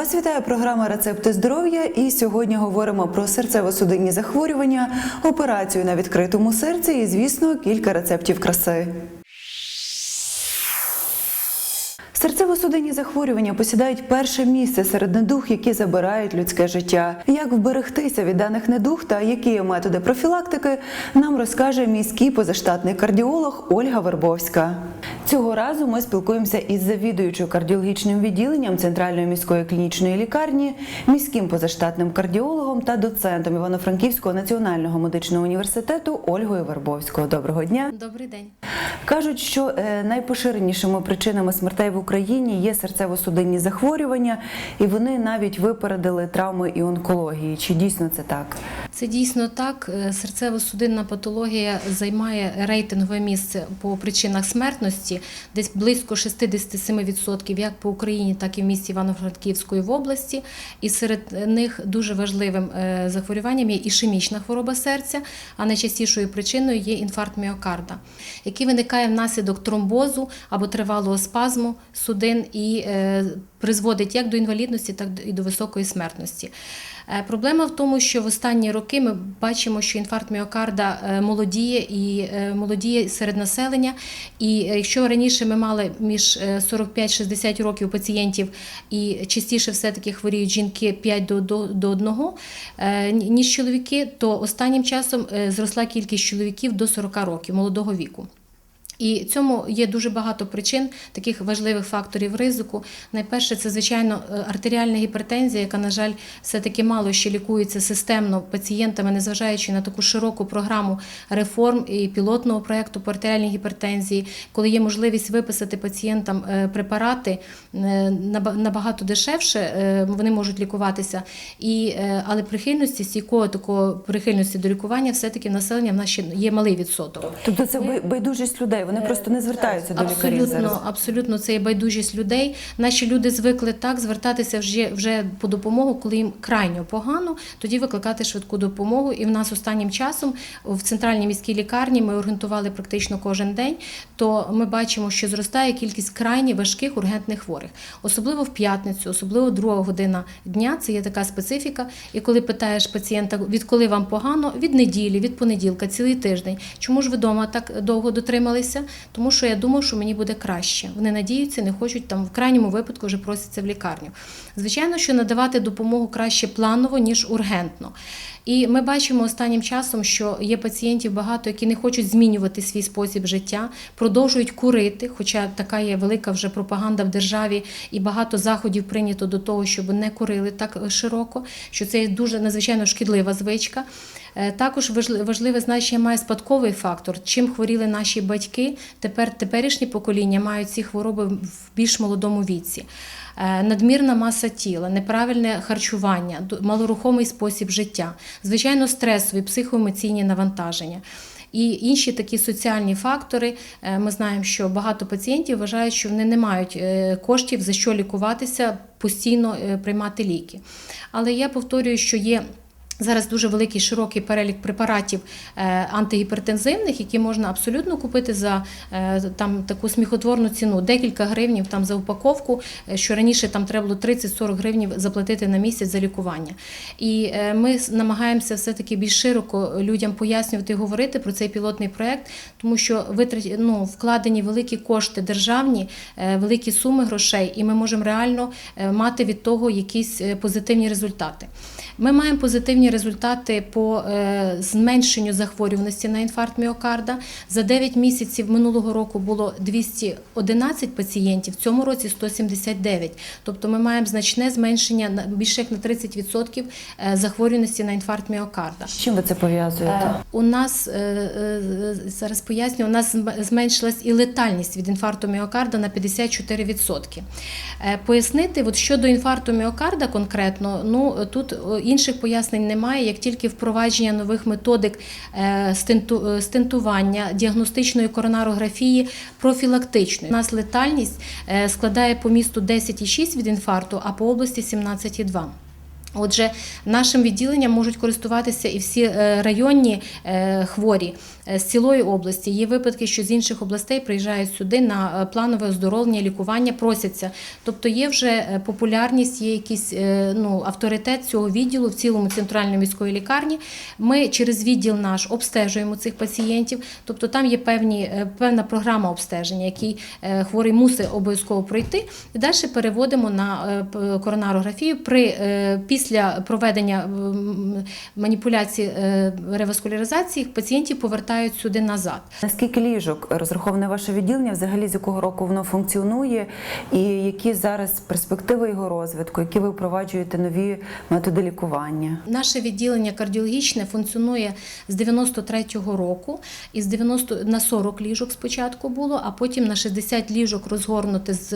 Вас вітає програма Рецепти здоров'я. І сьогодні говоримо про серцево-судинні захворювання, операцію на відкритому серці і, звісно, кілька рецептів краси. Серцево-судинні захворювання посідають перше місце серед недуг, які забирають людське життя. Як вберегтися від даних недуг та які є методи профілактики, нам розкаже міський позаштатний кардіолог Ольга Вербовська. Цього разу ми спілкуємося із завідуючою кардіологічним відділенням Центральної міської клінічної лікарні, міським позаштатним кардіологом та доцентом Івано-Франківського національного медичного університету Ольгою Вербовською. Доброго дня. Добрий день. Кажуть, що е, найпоширенішими причинами смертей в Україні є серцево-судинні захворювання, і вони навіть випередили травми і онкології. Чи дійсно це так? Це дійсно так. Е, Серцево-судинна патологія займає рейтингове місце по причинах смертності, десь близько 67% як по Україні, так і в місті Івано-Франківської в області. І серед них дуже важливим е, захворюванням є ішемічна хвороба серця, а найчастішою причиною є інфаркт міокарда, який виникає внаслідок тромбозу або тривалого спазму судин і е, призводить як до інвалідності, так і до високої смертності. Е, Проблема в тому, що в останні роки ми бачимо, що інфаркт міокарда е, молодіє і молодіє серед населення. І якщо раніше ми мали між е, 45-60 років пацієнтів і частіше все-таки хворіють жінки 5 до, до, до 1, е, ніж чоловіки, то останнім часом зросла кількість чоловіків до 40 років молодого віку. І цьому є дуже багато причин, таких важливих факторів ризику. Найперше, це звичайно е, артеріальна гіпертензія, яка, на жаль, все-таки мало ще лікується системно пацієнтами, незважаючи на таку широку програму реформ і пілотного проєкту по артеріальній гіпертензії, коли є можливість виписати пацієнтам е, препарати е, наба- набагато дешевше, вони можуть лікуватися. І, але прихильності стійкого такого прихильності до лікування, все-таки населення в нас ще є малий відсоток. Тобто це бай- байдужість людей, вони просто не звертаються до лікарів зараз. Абсолютно, абсолютно це є байдужість людей. Наші люди звикли так звертатися вже, вже по допомогу, коли їм крайньо погано, тоді викликати швидку допомогу. І в нас останнім часом в центральній міській лікарні ми орієнтували практично кожен день. То ми бачимо, що зростає кількість крайні важких ургентних хворих, особливо в п'ятницю, особливо друга година дня. Це є така специфіка. І коли питаєш пацієнта, відколи вам погано, від неділі, від понеділка, цілий тиждень. Чому ж ви вдома так довго дотрималися? Тому що я думав, що мені буде краще. Вони надіються, не хочуть там в крайньому випадку вже просяться в лікарню. Звичайно, що надавати допомогу краще планово, ніж ургентно. І ми бачимо останнім часом, що є пацієнтів багато, які не хочуть змінювати свій спосіб життя, продовжують курити, хоча така є велика вже пропаганда в державі, і багато заходів прийнято до того, щоб не курили так широко, що це дуже надзвичайно шкідлива звичка. Е, Також важливе значення має спадковий фактор. Чим хворіли наші батьки, тепер теперішні покоління мають ці хвороби в більш молодому віці. Е, Надмірна маса тіла, неправильне харчування, малорухомий спосіб життя, звичайно, стресові, психоемоційні навантаження. І інші такі соціальні фактори. Е, Ми знаємо, що багато пацієнтів вважають, що вони не мають коштів за що лікуватися, постійно приймати ліки. Але я повторюю, що є. Зараз дуже великий широкий перелік препаратів е, антигіпертензивних, які можна абсолютно купити за е, там таку сміхотворну ціну, декілька гривнів там за упаковку, е, що раніше там треба було 30-40 гривнів заплатити на місяць за лікування. І ми намагаємося все-таки більш широко людям пояснювати і говорити про цей пілотний проект, тому що витрат, ну, вкладені великі кошти державні, великі суми грошей, і ми можемо реально мати від того якісь позитивні результати. Ми маємо позитивні результати по е, зменшенню захворюваності на інфаркт міокарда. За 9 місяців минулого року було 211 пацієнтів, в цьому році 179. Тобто ми маємо значне зменшення більше як на 30% е, захворюваності на інфаркт міокарда. З чим ви це пов'язуєте? Е, У нас зараз поясню, у нас зменшилась і летальність від інфаркту міокарда на 54%. Е, Пояснити, от щодо інфаркту міокарда конкретно, ну тут інших пояснень немає, як тільки впровадження нових методик е, е, стентування, діагностичної коронарографії, профілактичної. У нас летальність е, складає по місту 10,6 від інфаркту, а по області 17,2. Отже, нашим відділенням можуть користуватися і всі е, районні е, хворі е, з цілої області. Є випадки, що з інших областей приїжджають сюди на планове оздоровлення, лікування, просяться. Тобто є вже популярність, є якийсь ну, авторитет цього відділу в цілому центральної міської лікарні. Ми через відділ наш обстежуємо цих пацієнтів. Тобто там є певні, певна програма обстеження, який хворий мусить обов'язково пройти. І далі переводимо на коронарографію при е, після проведення м, маніпуляцій е, реваскуляризації пацієнтів повертають сюди назад. Наскільки ліжок розраховане ваше відділення, взагалі з якого року воно функціонує, і які зараз перспективи його розвитку, які ви впроваджуєте нові методи лікування? Наше відділення кардіологічне функціонує з 93-го року, із 90 на 40 ліжок спочатку було, а потім на 60 ліжок розгорнути з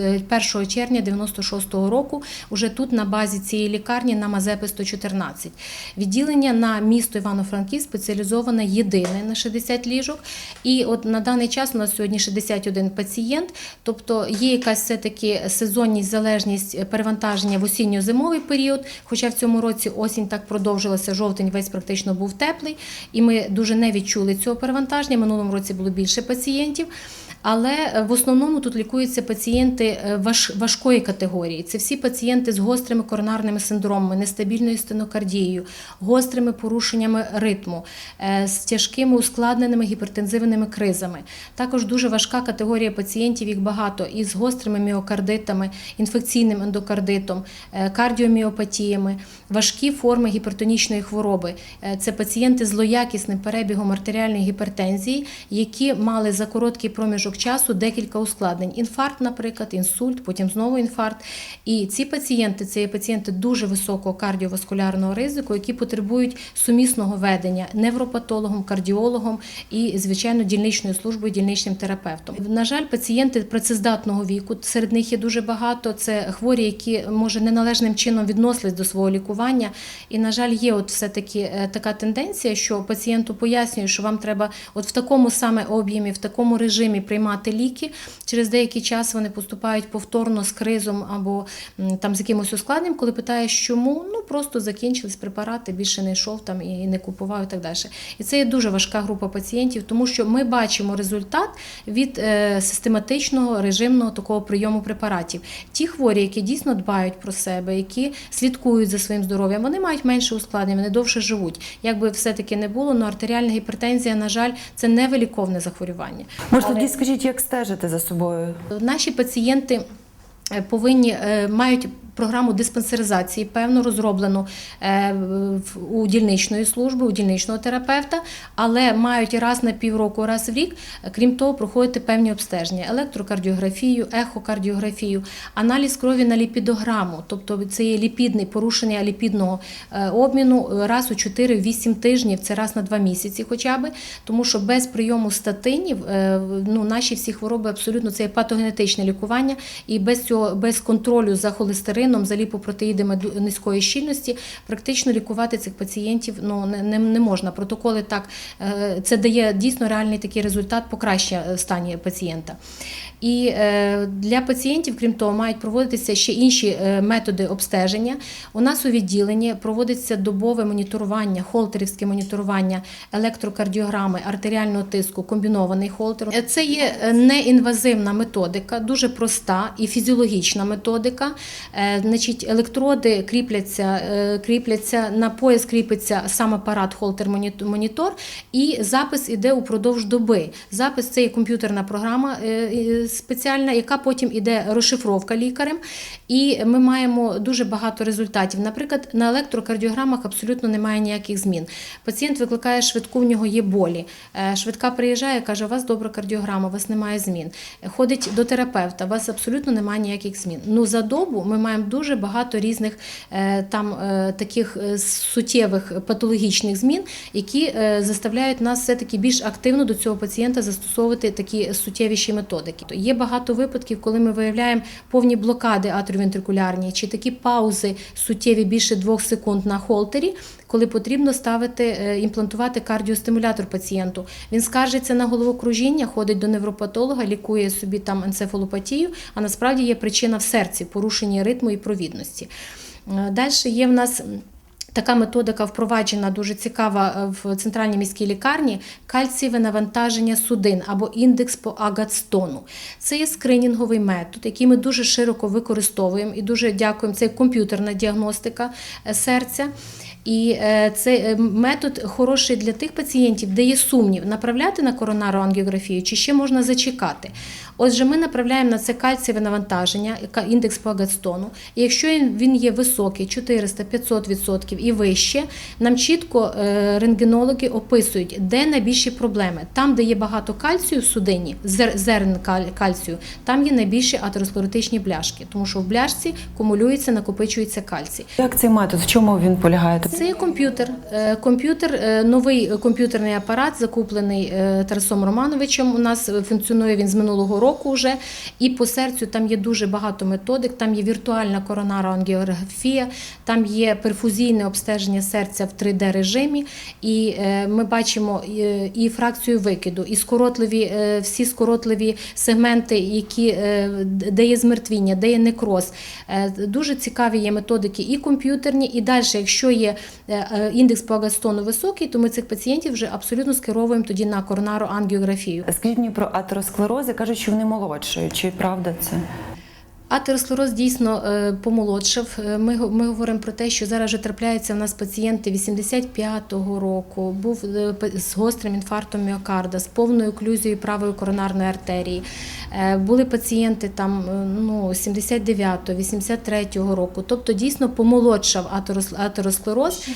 1 червня 96-го року. Уже тут на базі цієї лікарні на Мазепи 114. Відділення на місто Івано-Франківськ спеціалізоване єдине на 60 ліжок. І от на даний час у нас сьогодні 61 пацієнт, тобто є якась все-таки сезонність, залежність перевантаження в осінньо-зимовий період. Хоча в цьому році осінь так продовжилася, жовтень весь практично був теплий, і ми дуже не відчули цього перевантаження. Минулому році було більше пацієнтів. Але е, в основному тут лікуються пацієнти е, важ- важкої категорії. Це всі пацієнти з гострими коронарними синдромами, нестабільною стенокардією, гострими порушеннями ритму, е, з тяжкими ускладненими гіпертензивними кризами. Також дуже важка категорія пацієнтів, їх багато, із гострими міокардитами, інфекційним ендокардитом, кардіоміопатіями, важкі форми гіпертонічної хвороби. Це пацієнти з злоякісним перебігом артеріальної гіпертензії, які мали за короткий проміжок часу декілька ускладнень. Інфаркт, наприклад, інсульт, потім знову інфаркт. І ці пацієнти це є пацієнти дуже високого кардіоваскулярного ризику, які потребують сумісного ведення невропатологом, кардіологом і, звичайно, дільничною службою, дільничним терапевтом. На жаль, пацієнти працездатного віку, серед них є дуже багато. Це хворі, які може неналежним чином відносились до свого лікування. І, на жаль, є от все-таки е, така тенденція, що пацієнту пояснюють, що вам треба от в такому саме об'ємі, в такому режимі приймати ліки. Через деякий час вони поступають повторно з кризом або там з якимось ускладненням, коли питаєш, чому ну просто закінчились препарати, більше не йшов там і не купував і так далі. І це є дуже важка група пацієнтів, тому що ми бачимо результат від е, систематичного режимного такого прийому препаратів. Ті хворі, які дійсно дбають про себе, які слідкують за своїм здоров'ям, вони мають менше ускладнень, вони довше живуть. Як би все-таки не було, але артеріальна гіпертензія, на жаль, це невиліковне захворювання. Може, тоді скажіть, як стежити за собою? Наші пацієнти повинні е, мають програму диспансеризації, певно розроблену е, у дільничної служби, у дільничного терапевта, але мають раз на півроку, раз в рік, е, крім того, проходити певні обстеження: електрокардіографію, ехокардіографію, аналіз крові на ліпідограму, тобто це є ліпідний порушення ліпідного е, обміну е, раз у 4-8 тижнів, це раз на 2 місяці, хоча б, тому що без прийому статинів е, ну, наші всі хвороби абсолютно це є патогенетичне лікування, і без цього без контролю за холестерином, за ліпопротеїдами низької щільності, практично лікувати цих пацієнтів ну не, не, можна. Протоколи так е, це дає дійсно реальний такий результат покращення е, стані пацієнта. І е, для пацієнтів, крім того, мають проводитися ще інші методи обстеження. У нас у відділенні проводиться добове моніторування, холтерівське моніторування електрокардіограми, артеріального тиску, комбінований холтер. Це є неінвазивна методика, дуже проста і фізіологічна методика. Е, Значить, електроди кріпляться, е, кріпляться на пояс, кріпиться сам апарат холтер монітор, і запис іде упродовж доби. Запис це є комп'ютерна програма е, спеціальна, яка потім іде розшифровка лікарем. І ми маємо дуже багато результатів. Наприклад, на електрокардіограмах абсолютно немає ніяких змін. Пацієнт викликає швидку, в нього є болі. Швидка приїжджає, каже: у вас добра кардіограма, у вас немає змін. Ходить до терапевта, у вас абсолютно немає ніяких змін. Ну за добу ми маємо дуже багато різних е, там е, таких е, суттєвих патологічних змін, які заставляють нас все-таки більш активно до цього пацієнта застосовувати такі суттєвіші методики. Є багато випадків, коли ми виявляємо повні блокади атріовентрикулярні чи такі паузи суттєві більше двох секунд на холтері, коли потрібно ставити е, імплантувати кардіостимулятор пацієнту. Він скаржиться на головокружіння, ходить до невропатолога, лікує собі там енцефалопатію, а насправді є причина в серці, порушення ритму і провідності. Далі є в нас. Така методика впроваджена дуже цікава е, в центральній міській лікарні кальцієве навантаження судин або індекс по агатстону. Це є скринінговий метод, який ми дуже широко використовуємо і дуже дякуємо. Це комп'ютерна діагностика е, серця. І е, цей е, метод хороший для тих пацієнтів, де є сумнів, направляти на коронару ангіографію чи ще можна зачекати. Отже, ми направляємо на це кальцієве навантаження, індекс по агатстону. І якщо він є високий, 400-500% і вище, нам чітко е, рентгенологи описують, де найбільші проблеми. Там, де є багато кальцію в судині, зер- зерен кальцію, там є найбільші атеросклеротичні бляшки, тому що в бляшці кумулюється, накопичується кальцій. Як цей метод? В чому він полягає? Це є комп'ютер. Е, Комп'ютер, е, новий комп'ютерний апарат, закуплений Тарасом Романовичем. У нас функціонує він з минулого року вже. І по серцю там є дуже багато методик. Там є віртуальна коронара ангіографія, там є перфузійне обстеження серця в 3D режимі. І е, ми бачимо е, і фракцію викиду, і скоротливі, е, всі скоротливі сегменти, які, де є змертвіння, де є некроз. Дуже цікаві є методики і комп'ютерні, і далі, якщо є індекс по агастону високий, то ми цих пацієнтів вже абсолютно скеровуємо тоді на коронару ангіографію. Скажіть мені про атеросклерози, кажуть, що вони молодшою. Чи правда це? Атеросклероз дійсно е, помолодшав. Е, Ми, ми говоримо про те, що зараз вже трапляються в нас пацієнти 85-го року, був е, з гострим інфарктом міокарда, з повною оклюзією правої коронарної артерії. Були пацієнти там ну, 79-го, 83-го року. Тобто дійсно помолодшав атерос- атеросклероз.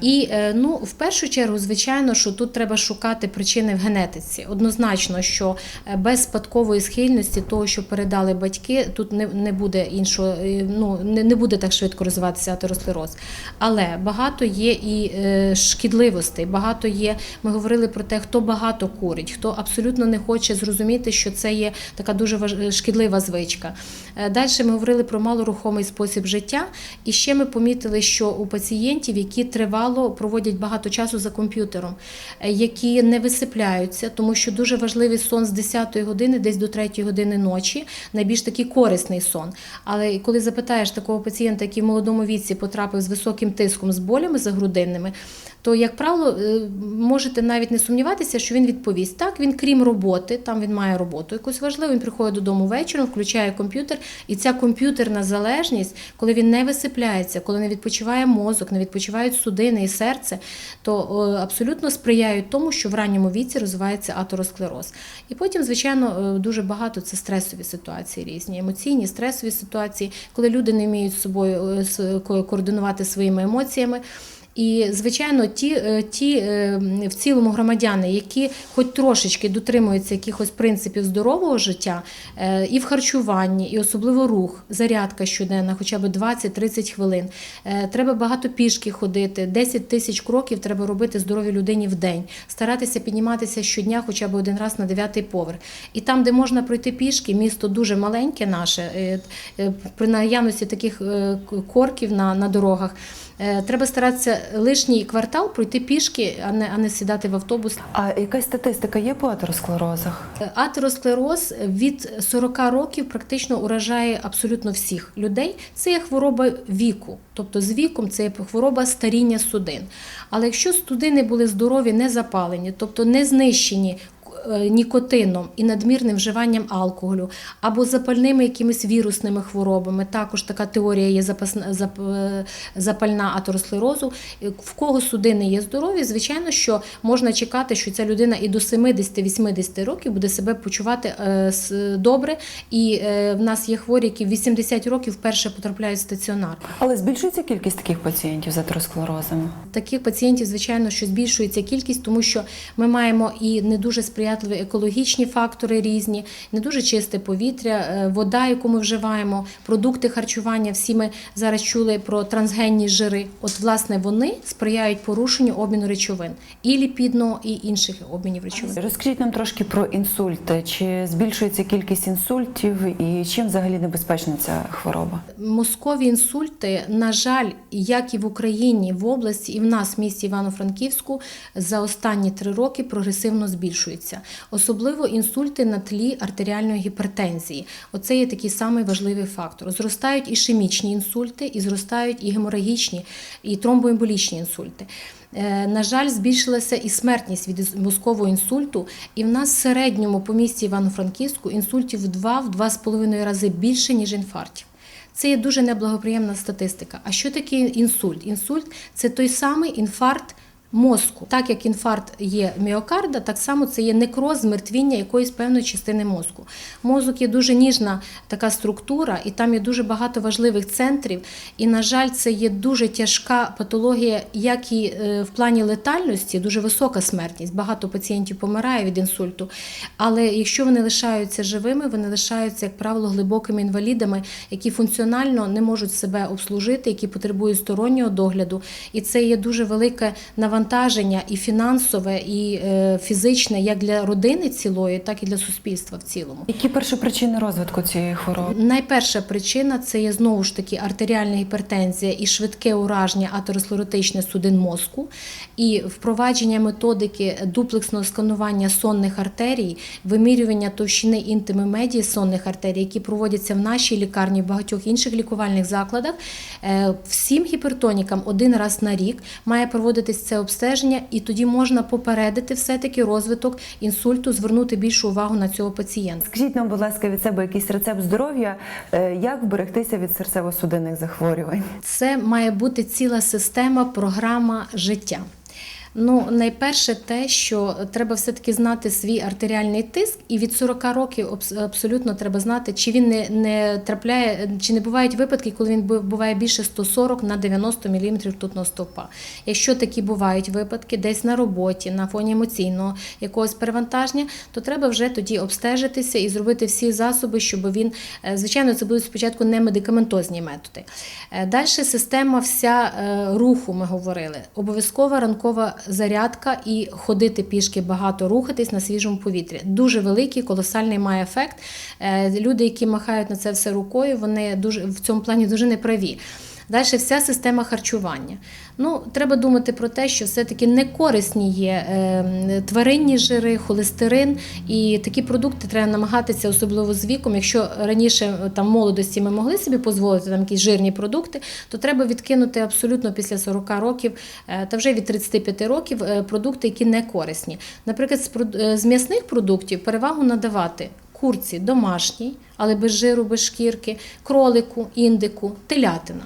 І ну, в першу чергу, звичайно, що тут треба шукати причини в генетиці. Однозначно, що без спадкової схильності, того, що передали батьки, тут не, не буде іншого, е, ну не, не буде так швидко розвиватися атеросклероз. Але багато є і е, шкідливостей, багато є. Ми говорили про те, хто багато курить, хто абсолютно не хоче зрозуміти, що це є така дуже важ- шкідлива звичка. Далі ми говорили про малорухомий спосіб життя, і ще ми помітили, що у пацієнтів, які тривало проводять багато часу за комп'ютером, е, які не висипляються, тому що дуже важливий сон з 10 години, десь до 3 години ночі, найбільш такий корисний сон. Але коли запитаєш такого пацієнта, який в молодому віці потрапив з високим тиском, з болями загрудинними, то, як правило, е, можете навіть не сумніватися, що він відповість. Так, він крім роботи, там він має роботу якусь важливу, він приходить додому вечором, включає комп'ютер, і ця комп'ютерна залежність, коли він не висипляється, коли не відпочиває мозок, не відпочивають судини і серце, то е, абсолютно сприяють тому, що в ранньому віці розвивається атеросклероз. І потім, звичайно, е, дуже багато це стресові ситуації різні, емоційні, стресові ситуації, коли люди не вміють з собою координувати своїми емоціями. І, звичайно, ті, е, ті е, в цілому громадяни, які хоч трошечки дотримуються якихось принципів здорового життя, е, і в харчуванні, і особливо рух, зарядка щоденна, хоча б 20-30 хвилин. Треба багато пішки ходити, 10 тисяч кроків треба робити здоровій людині в день, старатися підніматися щодня хоча б один раз на дев'ятий поверх. І там, де можна пройти пішки, місто дуже маленьке наше, при наявності таких корків на, на дорогах. Е, Треба старатися лишній квартал пройти пішки, а не, а не сідати в автобус. А якась статистика є по атеросклерозах? Е, Атеросклероз від 40 років практично уражає абсолютно всіх людей. Це є хвороба віку, тобто з віком це є хвороба старіння судин. Але якщо судини були здорові, не запалені, тобто не знищені нікотином і надмірним вживанням алкоголю або запальними якимись вірусними хворобами. Також така теорія є запасна, зап- е, запальна атеросклерозу. Е, В кого судини є здорові, звичайно, що можна чекати, що ця людина і до 70-80 років буде себе почувати е, добре. І е, в нас є хворі, які в 80 років вперше потрапляють в стаціонар. Але збільшується кількість таких пацієнтів з атеросклерозами? Таких пацієнтів, звичайно, що збільшується кількість, тому що ми маємо і не дуже сприятливі екологічні фактори різні, не дуже чисте повітря, е, вода, яку ми вживаємо, продукти харчування. Всі ми зараз чули про трансгенні жири. От, власне, вони сприяють порушенню обміну речовин і ліпідного, і інших обмінів речовин. Розкажіть нам трошки про інсульти. Чи збільшується кількість інсультів і чим взагалі небезпечна ця хвороба? Мозкові інсульти, на жаль, як і в Україні, в області, і в нас в місті Івано-Франківську за останні три роки прогресивно збільшуються. Особливо інсульти на тлі артеріальної гіпертензії. Оце є такий самий важливий фактор. Зростають ішемічні інсульти, і зростають і геморагічні, і тромбоемболічні інсульти. Е, На жаль, збільшилася і смертність від мозкового інсульту, і в нас в середньому по місті Івано-Франківську інсультів в 2-2,5 рази більше, ніж інфарктів. Це є дуже неблагоприємна статистика. А що таке інсульт? Інсульт це той самий інфаркт мозку. Так як інфаркт є міокарда, так само це є некроз, змертвіння якоїсь певної частини мозку. Мозок є дуже ніжна така структура, і там є дуже багато важливих центрів. І, на жаль, це є дуже тяжка патологія, як і е, в плані летальності, дуже висока смертність. Багато пацієнтів помирає від інсульту. Але якщо вони лишаються живими, вони лишаються, як правило, глибокими інвалідами, які функціонально не можуть себе обслужити, які потребують стороннього догляду. І це є дуже велике навантаження і фінансове, і е, фізичне, як для родини цілої, так і для суспільства в цілому. Які перші причини розвитку цієї хвороби? Найперша причина це є знову ж таки артеріальна гіпертензія і швидке ураження атеросклеротичних судин мозку, і впровадження методики дуплексного сканування сонних артерій, вимірювання товщини інтими медії сонних артерій, які проводяться в нашій лікарні, в багатьох інших лікувальних закладах. Е, Всім гіпертонікам один раз на рік має проводитись це обстеження, і тоді можна попередити все-таки розвиток інсульту, звернути більшу увагу на цього пацієнта. Скажіть нам, будь ласка, від себе якийсь рецепт здоров'я, е, як вберегтися від серцево-судинних захворювань? Це має бути ціла система, програма життя. Ну, найперше те, що треба все-таки знати свій артеріальний тиск, і від 40 років абсолютно треба знати, чи він не, не трапляє, чи не бувають випадки, коли він буває більше 140 на 90 мм ртутного стовпа. Якщо такі бувають випадки, десь на роботі, на фоні емоційного якогось перевантаження, то треба вже тоді обстежитися і зробити всі засоби, щоб він, е, звичайно, це будуть спочатку не медикаментозні методи. Далі система вся е, руху, ми говорили. Обов'язкова ранкова зарядка і ходити пішки багато, рухатись на свіжому повітрі. Дуже великий, колосальний має ефект. Е, Люди, які махають на це все рукою, вони дуже в цьому плані дуже неправі. Далі вся система харчування. Ну, треба думати про те, що все-таки не корисні є е, тваринні жири, холестерин, і такі продукти треба намагатися, особливо з віком. Якщо раніше е, там молодості ми могли собі дозволити там якісь жирні продукти, то треба відкинути абсолютно після 40 років е, та вже від 35 років продукти, які не корисні. Наприклад, з м'ясних продуктів перевагу надавати. Курці домашній, але без жиру, без шкірки, кролику, індику, телятина.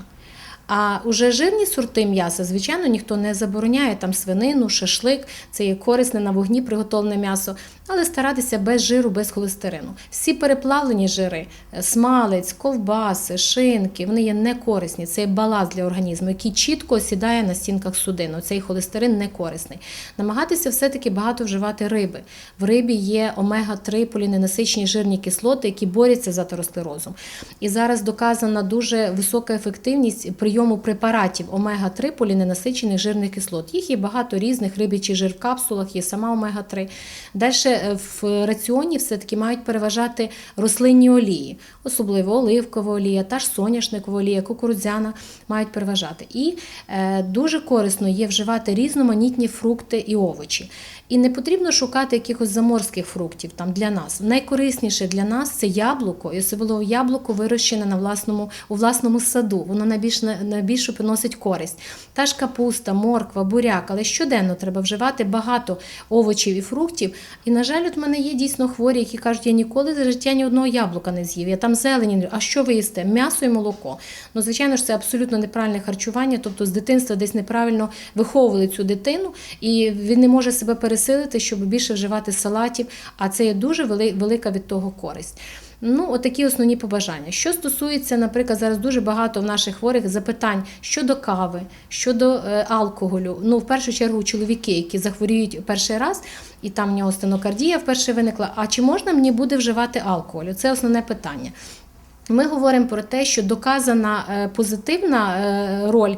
А уже жирні сорти м'яса, звичайно, ніхто не забороняє. Там свинину, шашлик, це є корисне на вогні приготовлене м'ясо, але старатися без жиру, без холестерину. Всі переплавлені жири, е, смалець, ковбаси, шинки, вони є не корисні. Це є баласт для організму, який чітко осідає на стінках судин. Цей холестерин не корисний. Намагатися все-таки багато вживати риби. В рибі є омега-3 поліненасичені жирні кислоти, які борються з атеросклерозом. І зараз доказана дуже висока ефективність прийому препаратів омега-3 поліненасичених жирних кислот. Їх є багато різних, рибячий жир в капсулах, є сама омега-3. Далі в раціоні все-таки мають переважати рослинні олії, особливо оливкова олія, та ж соняшникова олія, кукурудзяна мають переважати. І е, дуже корисно є вживати різноманітні фрукти і овочі. І не потрібно шукати якихось заморських фруктів там для нас. Найкорисніше для нас це яблуко, і особливо яблуко вирощене на власному у власному саду. Воно найбільш найбільше приносить користь. Та ж капуста, морква, буряк, але щоденно треба вживати багато овочів і фруктів. І на жаль, от мене є дійсно хворі, які кажуть, я ніколи за життя ні одного яблука не з'їв. Я там зелені. А що ви їсте? М'ясо і молоко. Ну, звичайно ж, це абсолютно неправильне харчування, тобто з дитинства десь неправильно виховували цю дитину, і він не може себе пересилити, щоб більше вживати салатів. А це є дуже велика від того користь. Ну, отакі основні побажання. Що стосується, наприклад, зараз дуже багато в наших хворих запитань щодо кави, щодо е, алкоголю. Ну, в першу чергу, чоловіки, які захворіють перший раз, і там в нього стенокардія вперше виникла. А чи можна мені буде вживати алкоголь? Це основне питання. Ми говоримо про те, що доказана е, позитивна е, роль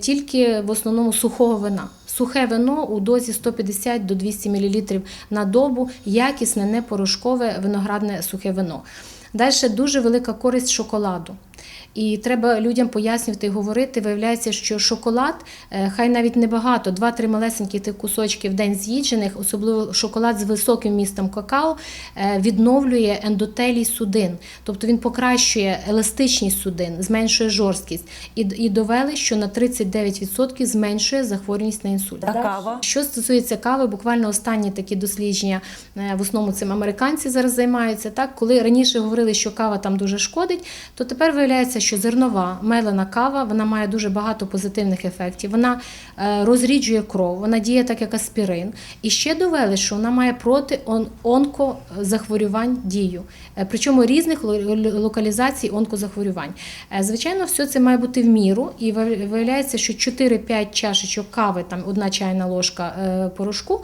тільки в основному сухого вина. Сухе вино у дозі 150 до 200 мл на добу, якісне, непорошкове виноградне сухе вино. Далі дуже велика користь шоколаду. І треба людям пояснювати і говорити. Виявляється, що шоколад, е, хай навіть небагато, 2-3 малесенькі тих кусочки в день з'їджених, особливо шоколад з високим містом какао, е, відновлює ендотелій судин, тобто він покращує еластичність судин, зменшує жорсткість і, і довели, що на 39% зменшує захворюваність на інсульт. А кава? Що стосується кави, буквально останні такі дослідження, е, в основному цим американці зараз займаються. Так, коли раніше говорили, що кава там дуже шкодить, то тепер виявляється, що зернова мелена кава вона має дуже багато позитивних ефектів. Вона е, розріджує кров, вона діє так, як аспірин. І ще довели, що вона має проти онкозахворювань дію, Е, причому різних ло- ло- локалізацій онкозахворювань. Е, Звичайно, все це має бути в міру, і виявляється, що 4-5 чашечок кави, там одна чайна ложка порошку.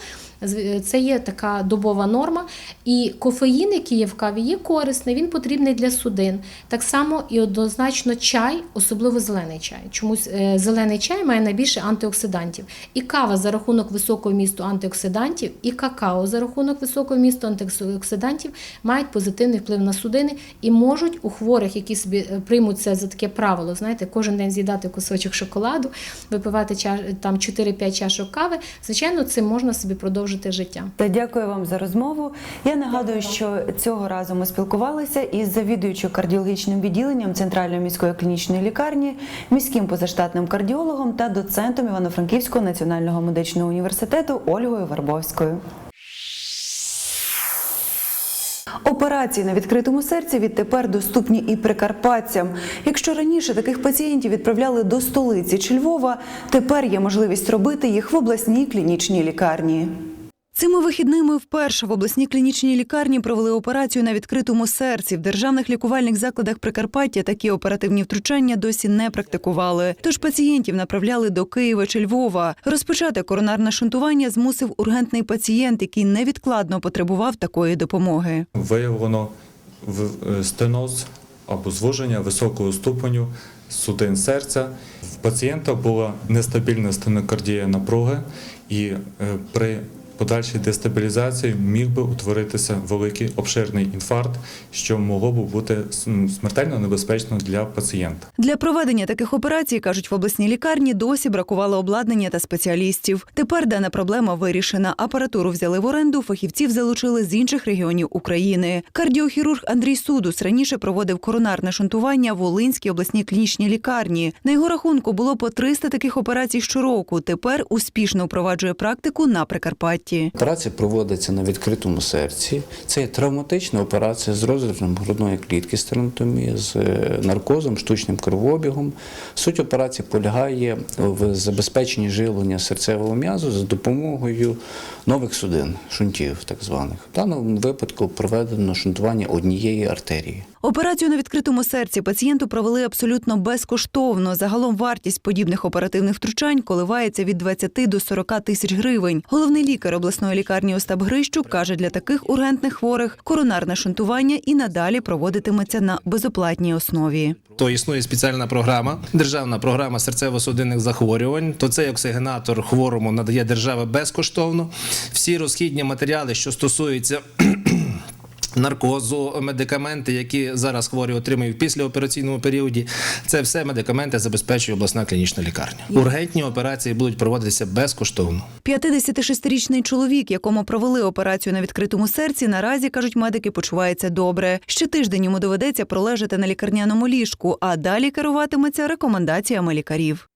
Це є така добова норма. І кофеїн, який є в каві, є корисний, він потрібний для судин. Так само і однозначно чай, особливо зелений чай. Чомусь е, зелений чай має найбільше антиоксидантів. І кава за рахунок високого місту антиоксидантів, і какао за рахунок високого місту антиоксидантів мають позитивний вплив на судини і можуть у хворих, які собі е, приймуть це за таке правило, знаєте, кожен день з'їдати кусочок шоколаду, випивати ча- там 4-5 чашок кави. Звичайно, цим можна собі продовжити життя. Та дякую вам за розмову. Я нагадую, що цього разу ми спілкувалися із завідуючою кардіологічним відділенням Центральної міської клінічної лікарні, міським позаштатним кардіологом та доцентом Івано-Франківського національного медичного університету Ольгою Варбовською. Операції на відкритому серці відтепер доступні і прикарпатцям. Якщо раніше таких пацієнтів відправляли до столиці чи Львова, тепер є можливість робити їх в обласній клінічній лікарні. Цими вихідними вперше в обласній клінічній лікарні провели операцію на відкритому серці. В державних лікувальних закладах Прикарпаття такі оперативні втручання досі не практикували. Тож пацієнтів направляли до Києва чи Львова. Розпочати коронарне шунтування змусив ургентний пацієнт, який невідкладно потребував такої допомоги. виявлено е, стеноз або звуження високого ступеню судин серця. В пацієнта була нестабільна стенокардія напруги, і е, при подальшій дестабілізації міг би утворитися великий обширний інфаркт, що могло б бути смертельно небезпечно для пацієнта. Для проведення таких операцій, кажуть в обласній лікарні, досі бракувало обладнання та спеціалістів. Тепер дана проблема вирішена. Апаратуру взяли в оренду, фахівців залучили з інших регіонів України. Кардіохірург Андрій Судус раніше проводив коронарне шунтування в Волинській обласній клінічній лікарні. На його рахунку було по 300 таких операцій щороку. Тепер успішно впроваджує практику на Прикарпатті. Операція проводиться на відкритому серці. Це травматична операція з розривом грудної клітки стернотомії, з е, наркозом, штучним кровообігом. Суть операції полягає в забезпеченні живлення серцевого м'язу за допомогою нових судин, шунтів, так званих. В даному випадку проведено шунтування однієї артерії. Операцію на відкритому серці пацієнту провели абсолютно безкоштовно. Загалом вартість подібних оперативних втручань коливається від 20 до 40 тисяч гривень. Головний лікар обласної лікарні Остап Грищук каже, для таких ургентних хворих коронарне шунтування і надалі проводитиметься на безоплатній основі. То існує спеціальна програма, державна програма серцево-судинних захворювань. То цей оксигенатор хворому надає держава безкоштовно. Всі розхідні матеріали, що стосуються наркозу, медикаменти, які зараз хворі отримують в післяопераційному періоді, це все медикаменти забезпечує обласна клінічна лікарня. Ургентні операції будуть проводитися безкоштовно. 56-річний чоловік, якому провели операцію на відкритому серці, наразі кажуть медики, почувається добре. Ще тиждень йому доведеться пролежати на лікарняному ліжку, а далі керуватиметься рекомендаціями лікарів.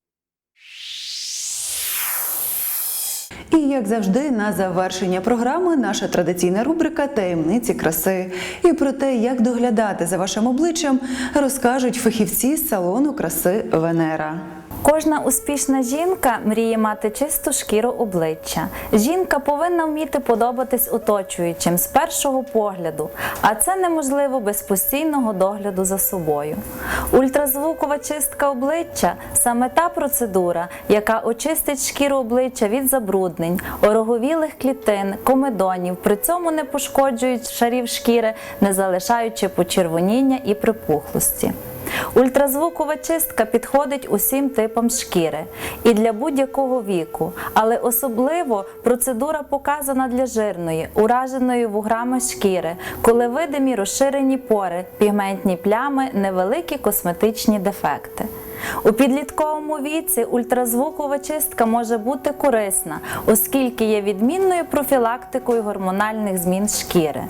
І як завжди, на завершення програми наша традиційна рубрика Таємниці краси. І про те, як доглядати за вашим обличчям, розкажуть фахівці з салону краси Венера. Кожна успішна жінка мріє мати чисту шкіру обличчя. Жінка повинна вміти подобатись оточуючим з першого погляду, а це неможливо без постійного догляду за собою. Ультразвукова чистка обличчя саме та процедура, яка очистить шкіру обличчя від забруднень, ороговілих клітин, комедонів, при цьому не пошкоджують шарів шкіри, не залишаючи почервоніння і припухлості. Ультразвукова чистка підходить усім типам шкіри і для будь-якого віку, але особливо процедура показана для жирної, ураженої вуграми шкіри, коли видимі розширені пори, пігментні плями, невеликі косметичні дефекти. У підлітковому віці ультразвукова чистка може бути корисна, оскільки є відмінною профілактикою гормональних змін шкіри.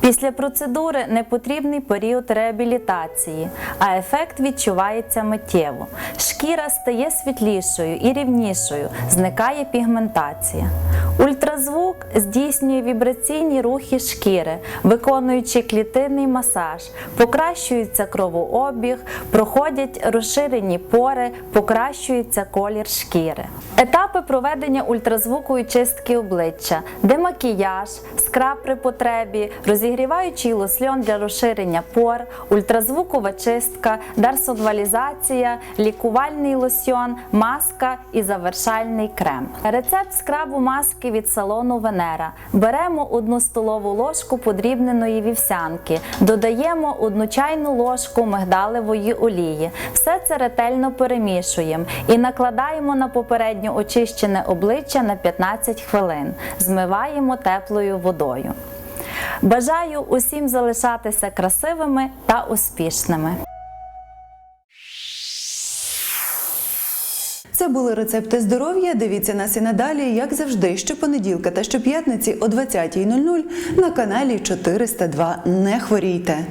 Після процедури не потрібний період реабілітації, а ефект відчувається миттєво. Шкіра стає світлішою і рівнішою, зникає пігментація. Ультразвук здійснює вібраційні рухи шкіри, виконуючи клітинний масаж, покращується кровообіг, проходять розширені пори, покращується колір шкіри. Етапи проведення ультразвукової чистки обличчя: демакіяж, скраб при потребі, розігріваючий лосьон для розширення пор, ультразвукова чистка, дарсонвалізація, лікувальний лосьон, маска і завершальний крем. Рецепт скрабу маски від салону Венера. Беремо одну столову ложку подрібненої вівсянки, додаємо одну чайну ложку мигдалевої олії. Все це ретельно перемішуємо і накладаємо на попередньо очищене обличчя на 15 хвилин. Змиваємо теплою водою. Бажаю усім залишатися красивими та успішними. Це були рецепти здоров'я. Дивіться нас і надалі, як завжди, щопонеділка та щоп'ятниці о 20.00 на каналі 402. Не хворійте.